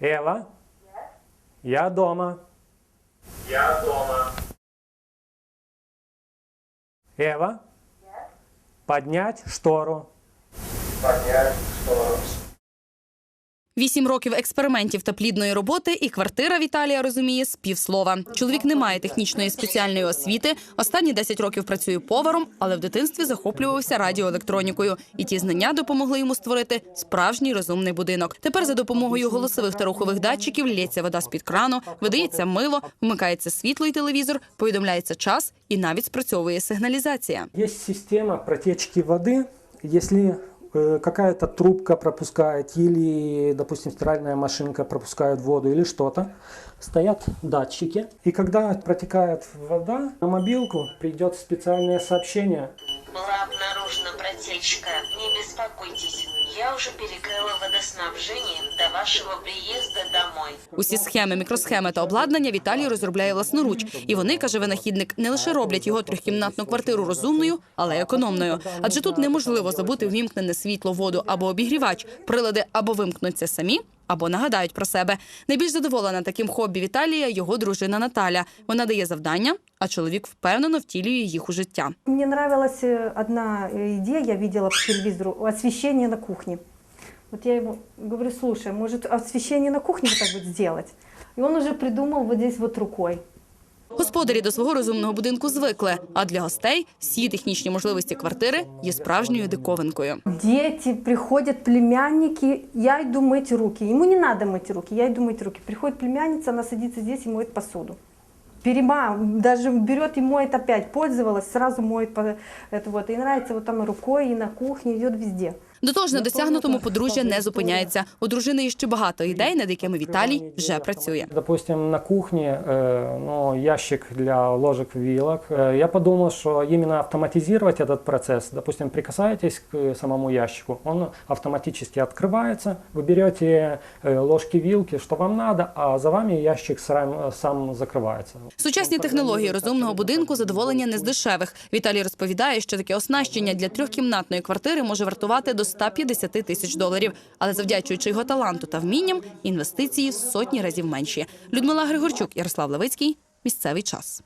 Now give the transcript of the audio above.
Ева? Я дома. Я дома. Ева? Поднять штору. Поднять штору. Вісім років експериментів та плідної роботи, і квартира Віталія розуміє з півслова. Чоловік не має технічної спеціальної освіти. Останні 10 років працює поваром, але в дитинстві захоплювався радіоелектронікою. І ті знання допомогли йому створити справжній розумний будинок. Тепер за допомогою голосових та рухових датчиків лється вода з під крану, видається мило, вмикається світло і телевізор, повідомляється час і навіть спрацьовує сигналізація. Есть система протечки воды. Если э, какая-то трубка пропускает или, допустим, стиральная машинка пропускает воду или что-то, стоят датчики. И когда протекает вода, на мобилку придет специальное сообщение. Была обнаружена протечка. Не беспокойтесь. Я уже перекрыла водоснабжение до вашего приезда домой. Усі схеми, мікросхеми та обладнання Віталій розробляє власноруч. І вони, каже винахідник, не лише роблять його трьохкімнатну квартиру розумною, але й економною. Адже тут неможливо забути ввімкнене світло, воду або обігрівач. Прилади або вимкнуться самі, або нагадають про себе. Найбільш задоволена таким хобі Віталія його дружина Наталя. Вона дає завдання, а чоловік впевнено втілює їх у життя. Мне нравилась э, одна э, идея, я видела по телевизору, освещение на кухне. Вот я ему говорю, слушай, может освещение на кухне вот так вот сделать? И он уже придумал вот здесь вот рукой. Господарі до свого розумного будинку звикли, а для гостей всі технічні можливості квартири є справжньою диковинкою. Дети, приходят племянники, я иду мыть руки. Ему не надо мыть руки, я иду мыть руки. Приходит племянница, она садится здесь и моет посуду. Перема, даже берет и моет опять, пользовалась, сразу моет это вот. И нравится вот там рукой, и на кухне, идет везде. До того ж, на досягнутому подружжя не зупиняється. У дружини є ще багато ідей, над якими Віталій вже працює. Допустим, на кухне э, ну, ящик для ложек, вилок. Э, я подумал, что именно автоматизировать этот процесс, допустим, прикасаетесь к самому ящику, он автоматически открывается, вы берете э, ложки, вилки, что вам надо, а за вами ящик сам, сам закрывается. Сучасні технології розумного будинку задоволення не з дешевих. Віталій розповідає, що таке оснащення для трьохкімнатної квартири може вартувати до 150 тисяч доларів. Але завдячуючи його таланту та вмінням, інвестиції сотні разів менші. Людмила Григорчук, Ярослав Левицький. Місцевий час.